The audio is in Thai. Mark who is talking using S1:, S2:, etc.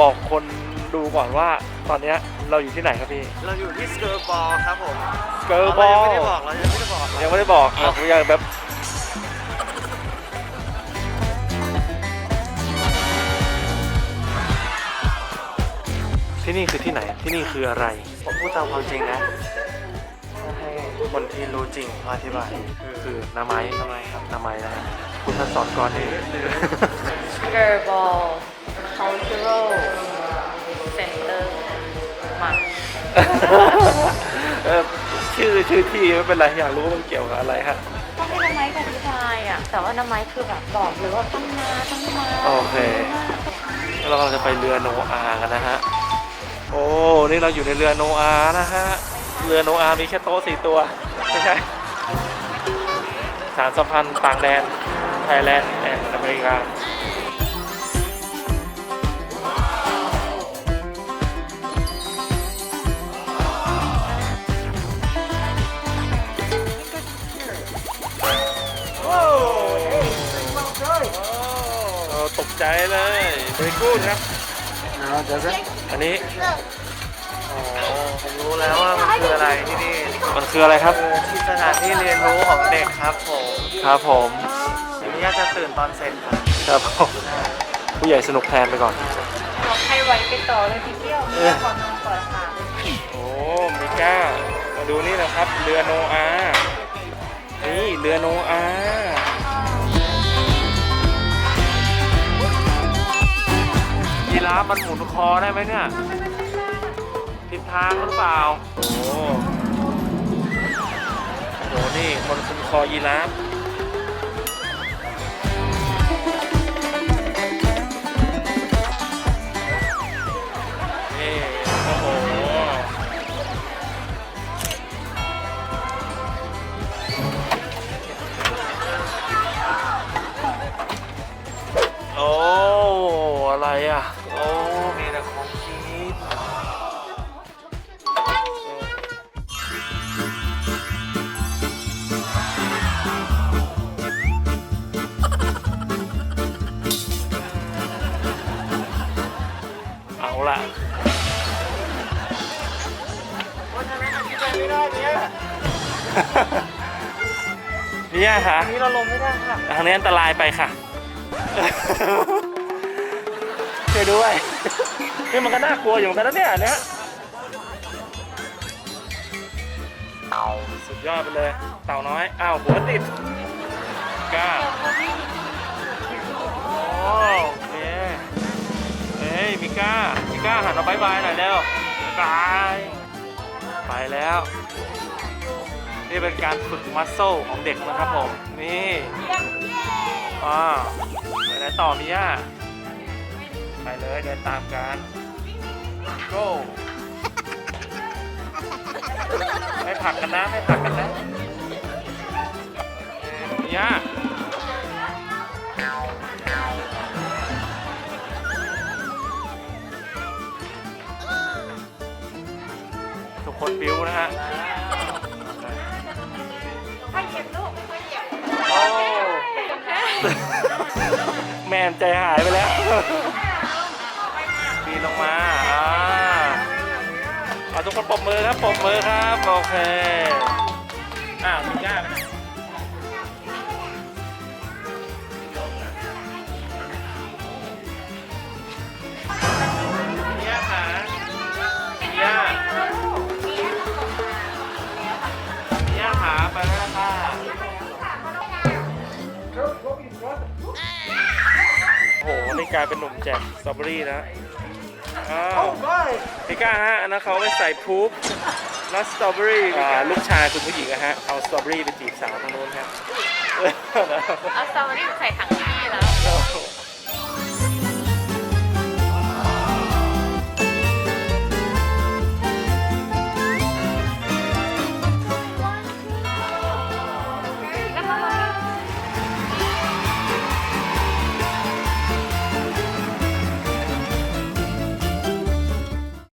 S1: บอกบอกคนดูก่อนว่าตอนเนี้ยเราอยู่ที่ไหนครับพี่
S2: เราอยู่ที่สเกิร์บอลครับผม
S1: เกิร์ลบอ
S2: เรา
S1: ล
S2: ยังไม่ได้บอกเรายังไม่ได้บอก
S1: ยังไม่ได้บอกอะผมยังแบบที่นี่คือที่ไหนที่นี่คืออะไร
S2: ผมพูดตามความจริงนะถ้าให้คนที่รู้จริงมาอธิบาย
S1: คือนาไม้
S2: ทำไมครับ
S1: นาไม้นะฮะคุณท่านสอนก่อนเอง
S3: Skirball Cultural Center มา
S1: เออชื่อชื่อที่ไม่เป็นไรอยากรู้ว่ามันเกี่ยวกับอะไรฮะ
S3: ต้องให้น้ำไม้อธิบายอะ แต่ว่าน้ำไม้คือแบบบอกเลยว่าต้องมาต้องมา
S1: โอเค แล้วเรากำลังจะไปเรือโนอาห์กันนะฮะ โอ้ นี่เราอยู่ในเรือโนอาห์นะฮะ เรือโนอาห์มีแค่โต๊ะสี่ตัวไม่ใช่สารสัมพันธ์ต่างแดนไทยแลนด์แอนด์อเมริกา ใจเลยเบรกูดครับ
S2: เดี๋ยวจะ
S1: อันนี้
S2: อ๋อผมรู้แล้วว่ามันคืออะไรที่นี่
S1: มันคืออะไรครับ
S2: คือที่สถานที่เรียนรู้ของเด็กครับผม
S1: ครับผม
S2: ทีนี้จะตื่นตอนเสร็จครับ
S1: ครับผมผู้ใหญ่สนุกแทนไปก่อน
S3: บอกให้ไว้ไปต่อเลยทีเดียวไม่ได้ขอนอนก่อนค่ะ
S1: โอ้มิก้ามาดูนี่นะครับ เรือโนอาห์นี่เรือโนอา ราฟมันหมุนคอได้ไหมเนี่ยทิศทางหรือเปล่า โอ้โหโอ้โหนี่คนคุมคอยีราฟนี่โอ้โหโอ้อะไรอะ ละ
S2: วันนั้นอธิบายไม่ได้เนี่ย
S1: เนี่ยค่ะ
S2: อันนี้เราลงไม่ได้ค่ะ
S1: ทางนี้อันตรายไปค่ะ ช่วยด้วยนี่มันก็น่ากลัวอยู่เหมือนกันนะเนี่ยอันเนี้ยสุดยอดไปเลย เต่าน้อย อ้าวหัวติดกล้าโอ้โอเคเฮ้ยมิก้ามิ ก้าหันมาบายบายหน่อยเร็วบายไปแล้ว นี่เป็นการฝึกมัสโซของเด็กนะครับผม นี่อ่าไปไหนต่อมิย่าไปเลยเดินตามกัน go ไม่ผลักกันนะ ไม่ผลักกันนะมิย่า คนบิ้วนะฮะ
S3: ค่อยเหยียบลูกค่อยเหยียบ
S1: โอ้แมนใจหายไปแล้วปีนลงมาอ่าเอาทุกคนปรบมือครับปรบมือครับ โอเค อ้าวมีก้าไปไหนมี นี่กลายเป็นหนุ่มแจกสตรอเบอรี่นะอ้าวพี่ก้าฮะอันนั้นเขาไปใส่พรูฟแล้วสตรอเบอรี่อ่าลูกชายคุณผู้หญิงอะฮะเอาสตรอเบอรี่ไปจีบสาวทางโน้นครับ
S3: เอาสตรอเบอรี่ใส่ถังน้